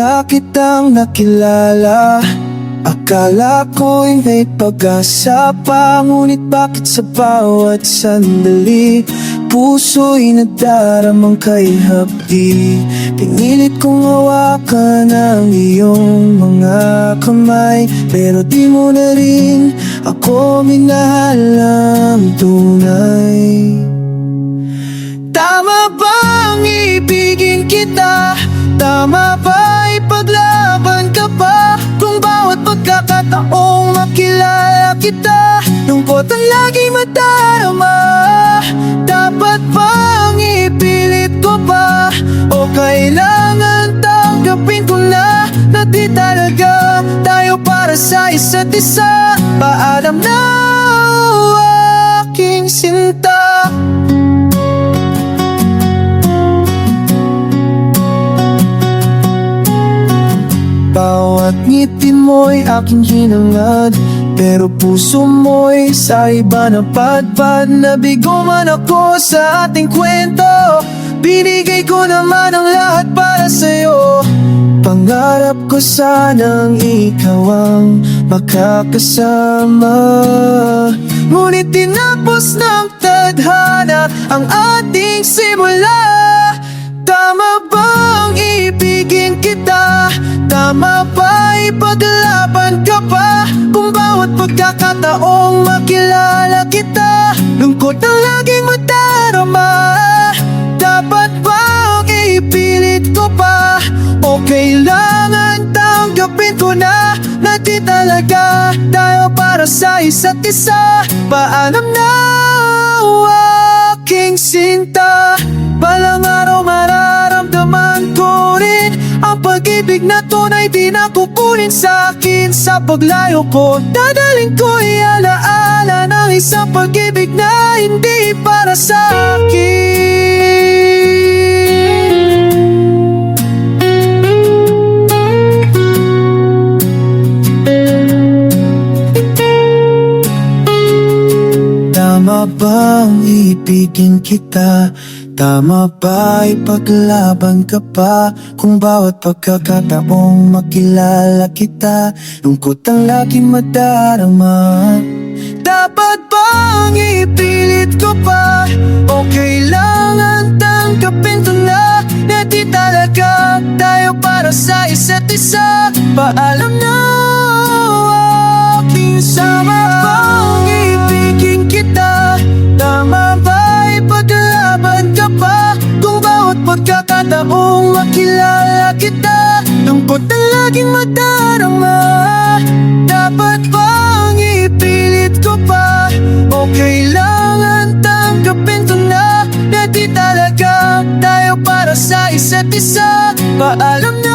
una kitang nakilala. Akala ko'y may pag-asa pa Ngunit bakit sa bawat sandali Puso'y nadaramang kay hapdi Pinilit kong hawakan ang iyong mga kamay Pero di mo na rin ako minahal ng tunay. Tama bang ibigin kita? Tama ba kita. Lungkot ang laging madarama. Dapat bang ipilit ko pa? O kailangan tanggapin ko na Na di talaga tayo para sa isa't isa. Paalam na aking sinta. Bawat ngiti mo'y aking hinangad Pero puso mo'y sa iba na padpad Nabigo man ako sa ating kwento. Binigay ko naman ang lahat para sa'yo. Pangarap ko sanang ikaw ang makakasama. Ngunit tinapos ng tadhana ang ating simula. Tama bang ibigin kita? Tama ba ipaglaban pagkakataong makilala kita. Lungkot na laging madarama Dapat bang ipilit ko pa? O kailangan tanggapin ko na Na di talaga tayo para sa isa't isa? Paalam na pag-ibig na tunay di na kukunin sa akin Sa paglayo ko Dadaling ko alaala ng isang pag-ibig na hindi para sa akin Tama bang ibigin kita? Tama ba ipaglaban ka pa? Kung bawat pagkakataong makilala kita Lungkot ang laging madarama Dapat bang ipilit ko pa? O kailangan tanggapin ko na Na di talaga tayo para sa isa't isa Paalam na aking sama pagkakataong makilala kita Lungkot na laging madarama Dapat bang ipilit ko pa? O kailangan tanggapin ko na Na di talaga tayo para sa isa't isa Paalam na